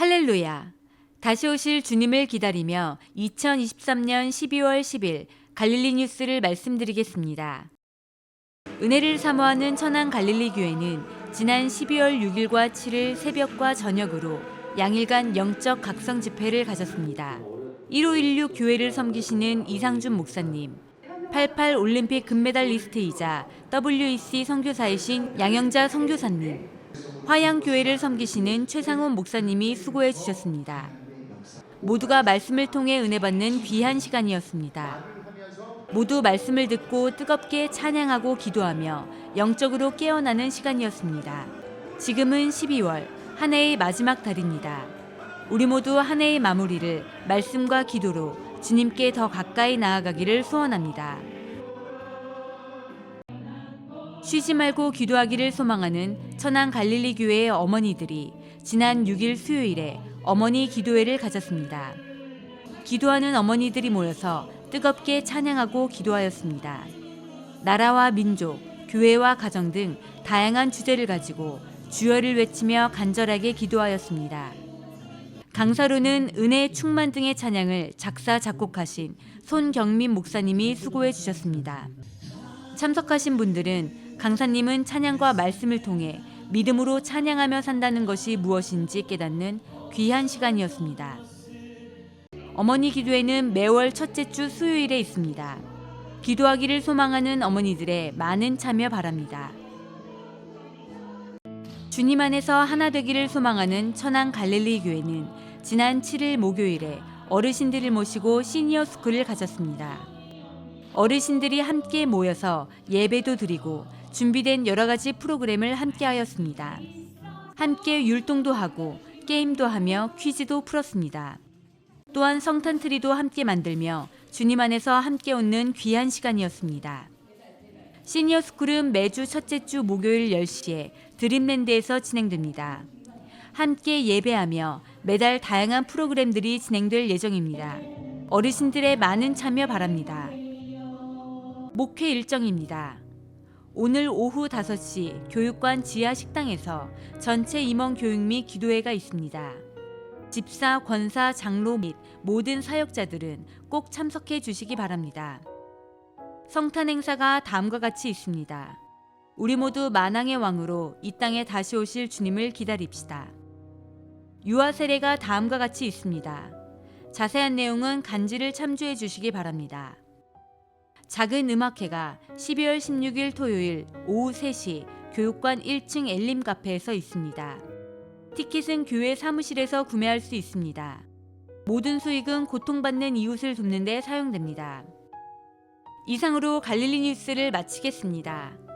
할렐루야. 다시 오실 주님을 기다리며 2023년 12월 10일 갈릴리 뉴스를 말씀드리겠습니다. 은혜를 사모하는 천안 갈릴리 교회는 지난 12월 6일과 7일 새벽과 저녁으로 양일간 영적 각성 집회를 가졌습니다. 1516 교회를 섬기시는 이상준 목사님, 88 올림픽 금메달리스트이자 WEC 선교사이신 양영자 선교사님, 화양교회를 섬기시는 최상훈 목사님이 수고해 주셨습니다. 모두가 말씀을 통해 은혜 받는 귀한 시간이었습니다. 모두 말씀을 듣고 뜨겁게 찬양하고 기도하며 영적으로 깨어나는 시간이었습니다. 지금은 12월 한 해의 마지막 달입니다. 우리 모두 한 해의 마무리를 말씀과 기도로 주님께 더 가까이 나아가기를 소원합니다. 쉬지 말고 기도하기를 소망하는 천안 갈릴리 교회의 어머니들이 지난 6일 수요일에 어머니 기도회를 가졌습니다. 기도하는 어머니들이 모여서 뜨겁게 찬양하고 기도하였습니다. 나라와 민족, 교회와 가정 등 다양한 주제를 가지고 주여를 외치며 간절하게 기도하였습니다. 강사로는 은혜 충만 등의 찬양을 작사 작곡하신 손경민 목사님이 수고해 주셨습니다. 참석하신 분들은 강사님은 찬양과 말씀을 통해 믿음으로 찬양하며 산다는 것이 무엇인지 깨닫는 귀한 시간이었습니다. 어머니 기도회는 매월 첫째 주 수요일에 있습니다. 기도하기를 소망하는 어머니들의 많은 참여 바랍니다. 주님 안에서 하나 되기를 소망하는 천안 갈릴리 교회는 지난 7일 목요일에 어르신들을 모시고 시니어 스쿨을 가졌습니다. 어르신들이 함께 모여서 예배도 드리고 준비된 여러 가지 프로그램을 함께 하였습니다. 함께 율동도 하고 게임도 하며 퀴즈도 풀었습니다. 또한 성탄 트리도 함께 만들며 주님 안에서 함께 웃는 귀한 시간이었습니다. 시니어 스쿨은 매주 첫째 주 목요일 10시에 드림랜드에서 진행됩니다. 함께 예배하며 매달 다양한 프로그램들이 진행될 예정입니다. 어르신들의 많은 참여 바랍니다. 목회 일정입니다. 오늘 오후 5시 교육관 지하 식당에서 전체 임원 교육 및 기도회가 있습니다. 집사, 권사, 장로 및 모든 사역자들은 꼭 참석해 주시기 바랍니다. 성탄 행사가 다음과 같이 있습니다. 우리 모두 만왕의 왕으로 이 땅에 다시 오실 주님을 기다립시다. 유아 세례가 다음과 같이 있습니다. 자세한 내용은 간지를 참조해 주시기 바랍니다. 작은 음악회가 12월 16일 토요일 오후 3시 교육관 1층 엘림 카페에서 있습니다. 티켓은 교회 사무실에서 구매할 수 있습니다. 모든 수익은 고통받는 이웃을 돕는 데 사용됩니다. 이상으로 갈릴리 뉴스를 마치겠습니다.